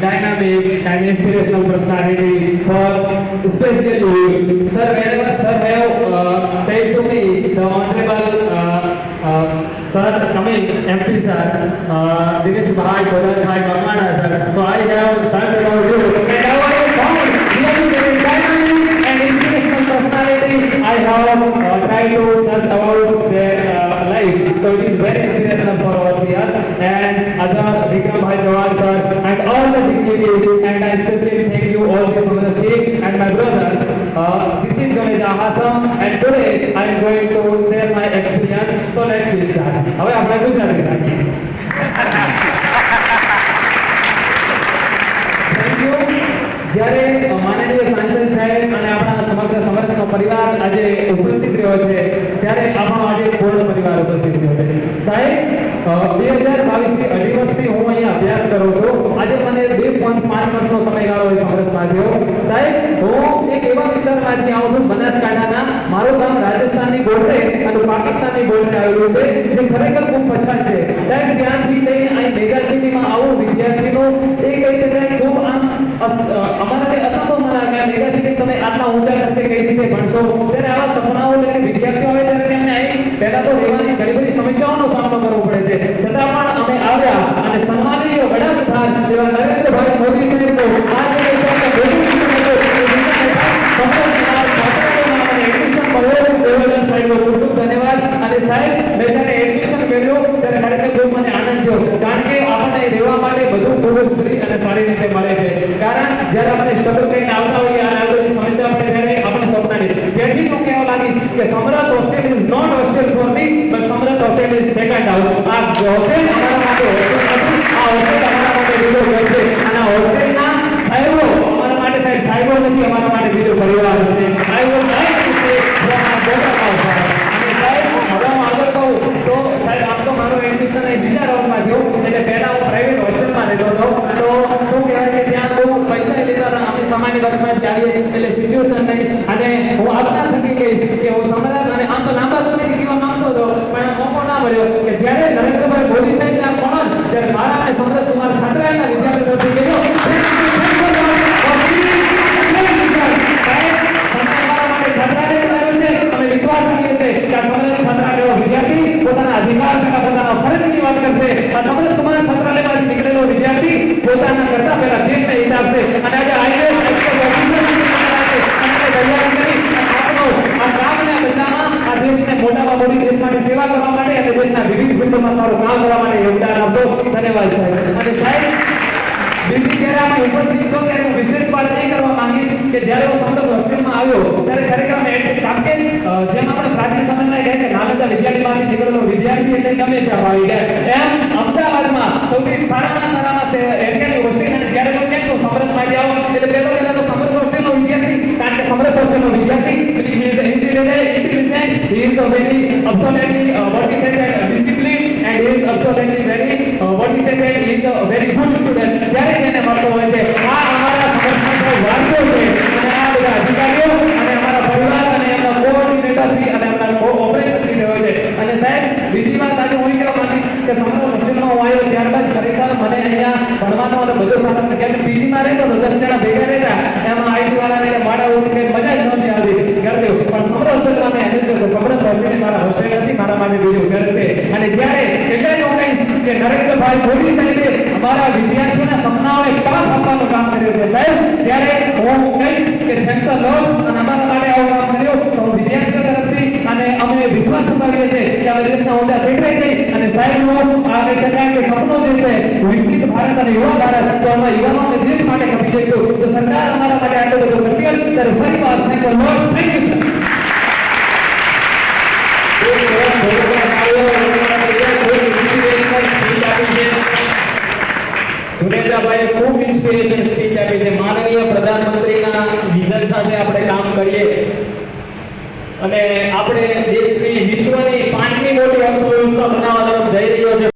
dynamic and inspirational personality for especially you. Sir, whenever sir have uh, said to me, the honorable uh, uh, sir coming MP sir, uh, Dinesh Bhai, Kodan Bhai, Bakmana sir. So I have started about you. And I want to found really very dynamic and inspirational personality. I have uh, tried to search about their uh, life. So it is very inspirational for our peers and other Vikram Bhai Jawan sir and all the I especially thank you all the Samrasti and my brothers. Uh, this is Ganeja Hasam and today I am going to share my experience. So let's be start. હવે આપણે ગુજરાતી રાખીએ Thank you. જ્યારે માનનીય સાંસદ સાહેબ અને આપણા સમગ્ર સમરસનો પરિવાર આજે ઉપસ્થિત રહ્યો છે ત્યારે આપણો આજે પૂર્ણ પરિવાર ઉપસ્થિત રહ્યો છે સાહેબ બે હજાર બાવીસથી અભ્યાસ કરું છું. આજે મને બે પાંચ વર્ષનો સમયગાળો એ સમરસમાં થયો. સાહેબ, હું એક એવા વિસ્તારમાંથી આવું છું, બનાસકાંઠાના. મારું ગામ રાજસ્થાનની બોર્ડરે અને પાકિસ્તાનની બોર્ડરે આવેલું છે, જે ખરેખર ખૂબ પછાત છે. સાહેબ, ત્યાંથી લઈને અહીં મેગા સિટીમાં આવું વિદ્યાર્થીનું એ કહી શકાય ખૂબ આમ અમારા તે અસંભવ મના કે મેગા સિટી તમે આટલા ઊંચા ખર્ચે કઈ રીતે ભણશો? ત્યારે આવા સપનાઓ લઈને વિદ્યાર્થીઓ આવે ત્યારે અહીં પહેલા તો રહેવાની ઘણી બધી સમસ્યાઓનો સામનો કરવો પડે છે. છતાં પણ અમે આવ્યા અને સન્માનનીય વડાપ્રધાન એવા નરેન્દ્રભાઈ મોદી સાહેબનો આ જે વિચારને મોદી એડમિશન મળ્યું એ બદલ સાહેબનો ખૂબ ખૂબ ધન્યવાદ અને સાહેબ મેં જ્યારે એડમિશન કર્યું ત્યારે ખરેખર ખૂબ મને આનંદ થયો કારણ કે આપણને રહેવા માટે બધું ખૂબ ફ્રી મળે છે. કારણ જ્યારે આપણે સ્ટ્રગલ કરીને આવતા હોઈએ, આ આગળની સમસ્યા આપણે ત્યારે આપણે સપનાની તેથી હું કહેવા લાગીશ કે Samaras hostel is not hostel for me but Samaras hostel is second house આ હોસ્ટેલ ನ್ಯಾಯಾಲಯದಲ್ಲಿ ಶಿಶು ಸನ್ನಿಹಿತ કામ કરવા માટે યોગદાન આપશો. ધન્યવાદ સાહેબ. અને સાહેબ બીજી જ્યારે આમાં ઉપસ્થિત છો ત્યારે હું વિશેષ વાત એ કરવા માંગીશ કે જ્યારે હું સંતોષ હોસ્ટેલમાં આવ્યો ત્યારે ખરેખર મેં એટલે કે જેમ આપણે પ્રાચીન સમયમાં કહે કે નાલંદા વિદ્યાર્થીમાંથી નીકળેલો વિદ્યાર્થી એટલે ગમે ત્યાં ભાવી ગયા. એમ અમદાવાદમાં સૌથી સારામાં સારામાં એટલે હોસ્ટેલ અને જ્યારે હું ક્યાંક સમરસ સમરસમાંથી આવો એટલે પહેલો પહેલા તો સમરસ હોસ્ટેલનો વિદ્યાર્થી કારણ કે સમરસ હોસ્ટેલનો વિદ્યાર્થી intelligent, intelligent, he is a very absolutely uh, what we say that disciplined and very what is very is a very good student, ત્યારે તેને મળતો હોય છે. આ અમારા સંગઠનનો વારસો છે. અને આ બધા અધિકારીઓ, અને અમારા પરિવાર, અને એમના કોઓર્ડિનેટરથી અને એમના કોઓપરેશનથી રહ્યો છે. અને સાહેબ, બીજી વાત આજે હું કહેવા માંગીશ કે સમગ્ર હોસ્ટેલમાં હું આવ્યો ત્યારબાદ ખરેખર મને અહીંયા ભણવાનો અને બધો સાધન કેમ પીજીમાં રહેતો દસ જણા ભેગા રહેતા, એમાં આઈટી વાળાને માડા ઉઠી કે મજા જ નહોતી આવતી કરતી પણ સમર હોસ્ટેલમાં મેં એને જોયું કે સમર હોસ્ટેલ એ મારા હોસ્ટેલ નથી મારા માટે બીજું ઘર છે અને જ્યારે એટલે જ હું કહીશ કે નરેન્દ્રભાઈ મોદી સાહેબે અમારા વિદ્યાર્થીઓના સપનાઓને ટકાસ આપવાનું કામ છે. સાહેબ, ત્યારે હું કહીશ કે થેન્ક્સ લો અને અમારા માટે આવું કામ કર્યું. તો વિદ્યાર્થીઓ તરફથી અને અમે વિશ્વાસ ઉપાડીએ છીએ કે અમે દેશના ઊંચા શિખરે જઈ અને સાહેબનું આ કહી શકાય કે સપનું જે છે, વિકસિત ભારત અને યુવા ભારત, તો અમે યુવાનો દેશ માટે કપી જઈશું. તો સરકાર અમારા માટે આટલું બધું કરી ત્યારે ફરી વાર થેન્ક્સ અ થેન્ક યુ